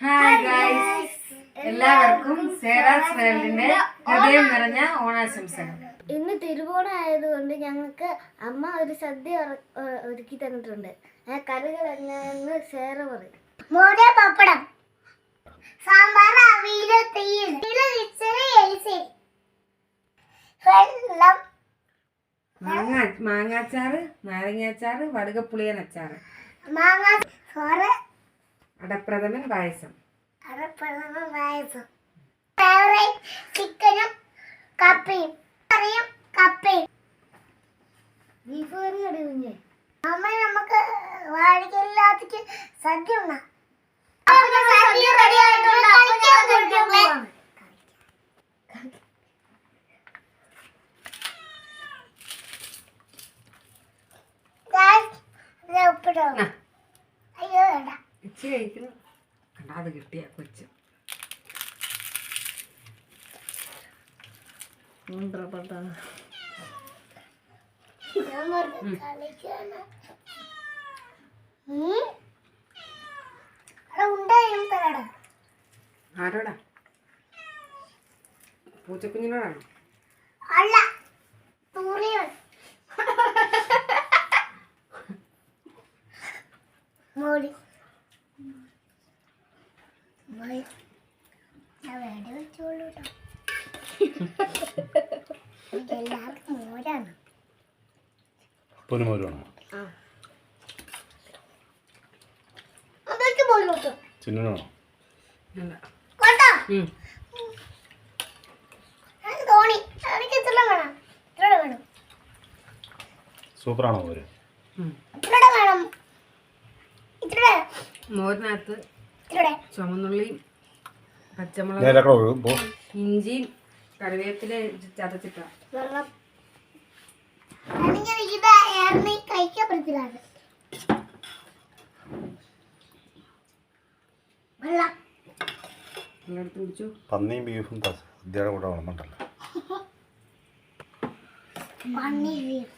Hi guys എല്ലാവർക്കും സേറാസ് വേൾഡിന്റെ ഹൃദയം നിറഞ്ഞ ഓണാശംസകൾ. ഇന്ന് തിരുവോണം ആയതുകൊണ്ട് ഞങ്ങൾക്ക് അമ്മ ഒരു സദ്യ ഒരുക്കി തന്നിട്ടുണ്ട്. ആ കറികൾ എങ്ങനെയെന്ന് സേറ പറയും. മോര പപ്പടം. സാമ്പാർ അവിയൽ തീയൽ ഇച്ചിരി എലിശ്ശേരി വെള്ളം. മാങ്ങ മാങ്ങാച്ചാറ് നാരങ്ങാച്ചാറ് വടുകപ്പുളിയൻ അച്ചാറ്. മാങ്ങാ ചോറ്. അടപ്രഥമൻ പായസം. അരപ്പഴമ പായസം. ചിക്കനും കപ്പയും. കറിയും കപ്പയും. ബീഫ് കറി കടി കുഞ്ഞേ. അമ്മ നമുക്ക് വാഴയ്ക്കല്ലാത്തേക്ക് സദ്യ ഉണ്ണാം ഉപ്പിടോ. കൊച്ചു കഴിക്കുന്നു. കണ്ടാതെ കിട്ടിയ കൊച്ചു. ആരോടാ? പൂച്ചക്കുഞ്ഞിനോടാണോ? വേണ്ടി വെച്ചോളൂ എല്ലാവർക്കും മോരാണ്. പൊരുമോരാണോ ചിന്നനാണോ സൂപ്പറാണോ മോര്? മോരിനകത്ത് ചുമന്നുള്ളിയും പച്ചമുളക് ഇഞ്ചി കറിവേപ്പില ചതച്ചിട്ട. പന്നിയും ബീഫും സദ്യയുടെ കൂടെ പന്നി ബീഫ്.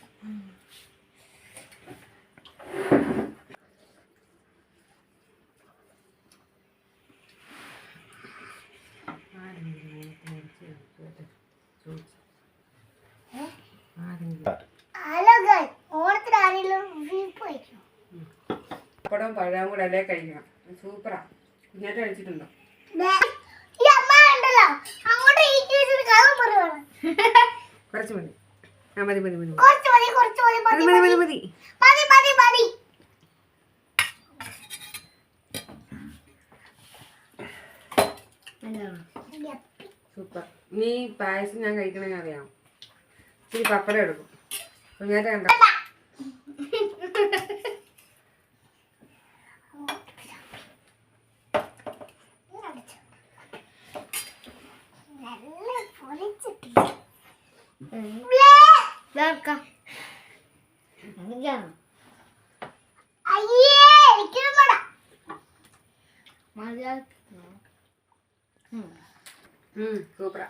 പപ്പടവും പഴവും കൂടെ അല്ലേ കഴിക്കണം. സൂപ്പറാ. കുഞ്ഞാറ്റ കഴിച്ചിട്ടുണ്ടോ? കുറച്ച് മതി. ആ മതി മതി മതി. മതി മതി മതി മതി മതി മതി. സൂപ്പർ. നീ പായസം ഞാൻ കഴിക്കണമെന്ന് അറിയാം ഇച്ചിരി പപ്പടം എടുക്കും. കുഞ്ഞാറ്റ കണ്ടോ? സൂപ്പറാ.